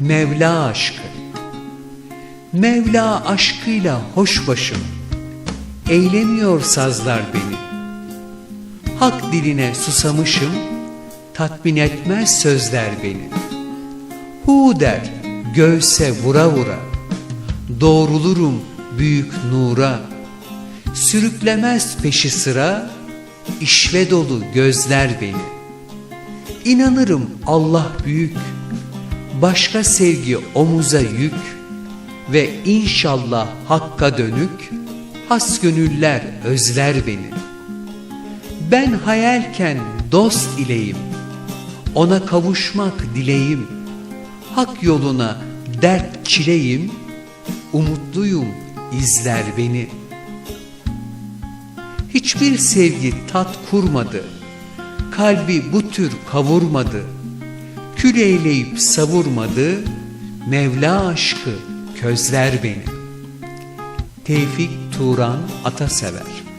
Mevla aşkı. Mevla aşkıyla hoş başım. Eylemiyor sazlar beni. Hak diline susamışım Tatmin etmez sözler beni. Hu der göğse vura vura. Doğrulurum büyük nura. Sürüklemez peşi sıra işve dolu gözler beni. İnanırım Allah büyük Başka sevgi omuza yük Ve inşallah hakka dönük Has gönüller özler beni. Ben hayalken dost ileyim Ona kavuşmak dileğim Hak yoluna dert çileyim Umutluyum izler beni. Hiçbir sevgi tat kurmadı Kalbi bu tür kavurmadı Kül eyleyip savurmadı Mevla aşkı közler beni. Tevfik Turan Atasever